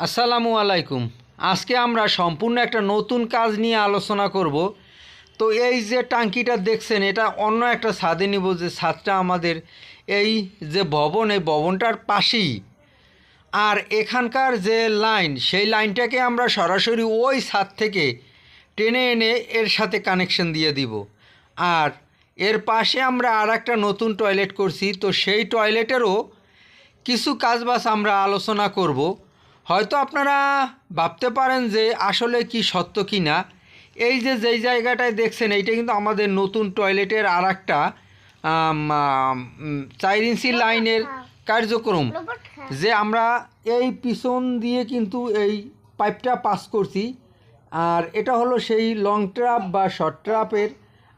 আসসালামু আলাইকুম। আজকে আমরা সম্পূর্ণ একটা নতুন কাজ নিয়ে আলোচনা করব। তো এই যে টাঙ্কিটা দেখছেন, এটা অন্য একটা ছাদে নিব যে ছাদটা আমাদের এই যে ভবন, এই ভবনটার পাশেই। আর এখানকার যে লাইন, সেই লাইনটাকে আমরা সরাসরি ওই ছাদ থেকে টেনে এনে এর সাথে কানেকশন দিয়ে দিব। আর এর পাশে আমরা আর একটা নতুন টয়লেট করছি। তো সেই টয়লেটেরও কিছু কাজবাজ আমরা আলোচনা করব। হয়তো আপনারা ভাবতে পারেন যে আসলে কি সত্য কি না। এই যে যেই জায়গাটায় দেখছেন এইটা কিন্তু আমাদের নতুন টয়লেটের আর একটা চার ইঞ্চি লাইনের কার্যক্রম। যে আমরা এই পিছন দিয়ে কিন্তু এই পাইপটা পাস করছি। আর এটা হলো সেই লং ট্রাপ বা শর্ট ট্রাপের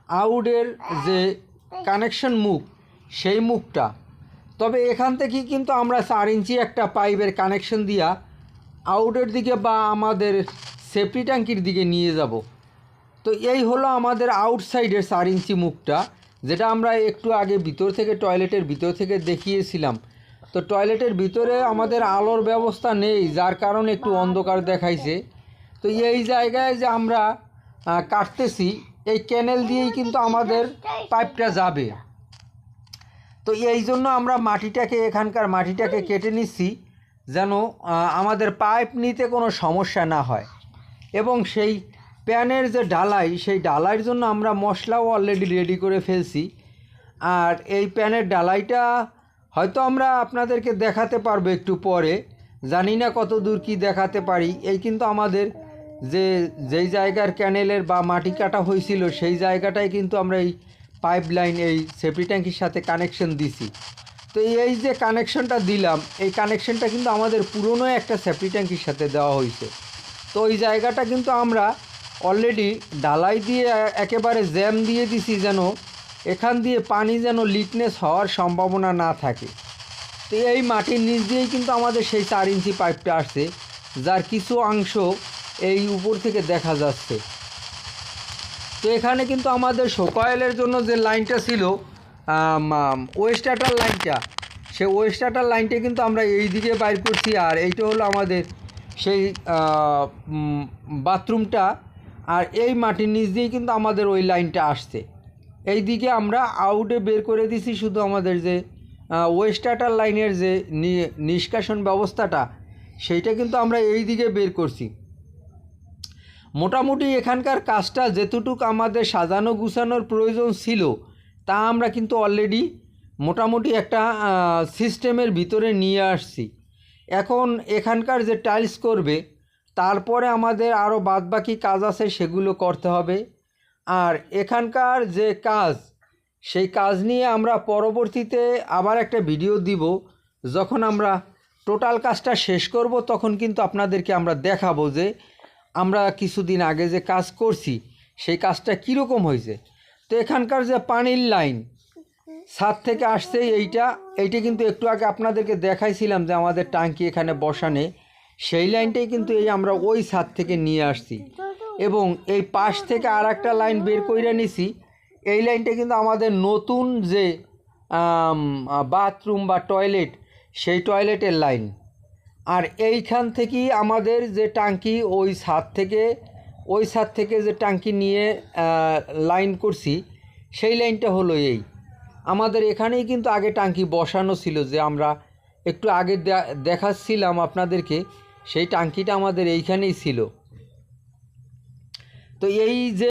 আউটের যে কানেকশন মুখ সেই মুখটা। তবে এখান থেকে কিন্তু আমরা চার ইঞ্চি একটা পাইপের কানেকশন দিয়া আউটের দিকে বা আমাদের সেফটি ট্যাঙ্কির দিকে নিয়ে যাব। তো এই হলো আমাদের আউটসাইডের চার ইঞ্চি মুখটা, যেটা আমরা একটু আগে ভিতর থেকে টয়লেটের ভিতর থেকে দেখিয়েছিলাম। তো টয়লেটের ভিতরে আমাদের আলোর ব্যবস্থা নেই, যার কারণে একটু অন্ধকার দেখাইছে। তো এই জায়গায় যে আমরা কাটতেছি, এই ক্যানেল দিয়েই কিন্তু আমাদের পাইপটা যাবে। তো এই জন্য আমরা মাটিটাকে, এখানকার মাটিটাকে কেটে নিচ্ছি। যেন আমাদের পাইপ নিতে কোনো সমস্যা না হয়। এবং সেই প্যানের যে ডালাই, সেই ডালাইয়ের জন্য আমরা মশলাও অলরেডি রেডি করে ফেলছি। আর এই প্যানের ডালাইটা হয়তো আমরা আপনাদেরকে দেখাতে পারব একটু পরে। জানি না কত দূর কী দেখাতে পারি। এই কিন্তু আমাদের যে, যেই জায়গার ক্যানেলের বা মাটি কাটা হয়েছিল, সেই জায়গাটায় কিন্তু আমরা এই পাইপ লাইন এই সেফটি ট্যাঙ্কির সাথে কানেকশন দিছি। তো এই যে কানেকশনটা দিলাম, এই কানেকশনটা কিন্তু আমাদের পুরনো একটা সেফটি ট্যাঙ্কির সাথে দেওয়া হয়েছে। তো ওই জায়গাটা কিন্তু আমরা অলরেডি ডালাই দিয়ে একেবারে জ্যাম দিয়ে দিছি যেন এখান দিয়ে পানি যেন লিকনেস হওয়ার সম্ভাবনা না থাকে। তো এই মাটির নিচ দিয়েই কিন্তু আমাদের সেই চার ইঞ্চি পাইপটা আসছে, যার কিছু অংশ এই উপর থেকে দেখা যাচ্ছে। তো এখানে কিন্তু আমাদের শোকয়েলের জন্য যে লাইনটা ছিল ওয়েস্টাটার লাইনটা সে ওয়েস্টাটার লাইনটা কিন্তু আমরা এই দিকে বাইর করছি, আর এইটা হলো আমাদের সেই বাথরুমটা, আর এই মাটির নিচ দিয়েই কিন্তু আমাদের ওই লাইনটা আসছে। এই দিকে আমরা আউটে বের করে দিছি শুধু আমাদের যে ওয়েস্টাটার লাইনের যে নিষ্কাশন ব্যবস্থাটা, সেইটা কিন্তু আমরা এই দিকে বের করছি। মোটামুটি এখানকার কাজটা যেতটুকু আমাদের সাজানো গুছানোর প্রয়োজন ছিল তা আমরা কিন্তু অলরেডি মোটামুটি একটা সিস্টেমের ভিতরে নিয়ে আসছি। এখন এখানকার যে টাইলস করবে, তারপরে আমাদের আরও বাদবাকি কাজ আছে, সেগুলো করতে হবে। আর এখানকার যে কাজ, সেই কাজ নিয়ে আমরা পরবর্তীতে আবার একটা ভিডিও দিব। যখন আমরা টোটাল কাজটা শেষ করব, তখন কিন্তু আপনাদেরকে আমরা দেখাবো যে আমরা কিছুদিন আগে যে কাজ করছি, সেই কাজটা কীরকম হয়েছে। তো এখানকার যে পানির লাইন ছাদ থেকে আসছে এইটা এইটা কিন্তু একটু আগে আপনাদেরকে দেখাইছিলাম যে আমাদের টাঙ্কি এখানে বসানে, সেই লাইনটাই কিন্তু এই আমরা ওই ছাদ থেকে নিয়ে আসছি। এবং এই পাশ থেকে আর একটা লাইন বের করে নিছি, এই লাইনটা কিন্তু আমাদের নতুন যে বাথরুম বা টয়লেট, সেই টয়লেটের লাইন। আর এইখান থেকেই আমাদের যে টাঙ্কি ওই ছাদ থেকে ওই ছাদ থেকে যে ট্যাঙ্কি নিয়ে লাইন করছি, সেই লাইনটা হলো এই। আমাদের এখানেই কিন্তু আগে ট্যাঙ্কি বসানো ছিল যে আমরা একটু আগে দেখাচ্ছিলাম আপনাদেরকে, সেই ট্যাঙ্কিটা আমাদের এইখানেই ছিল। তো এই যে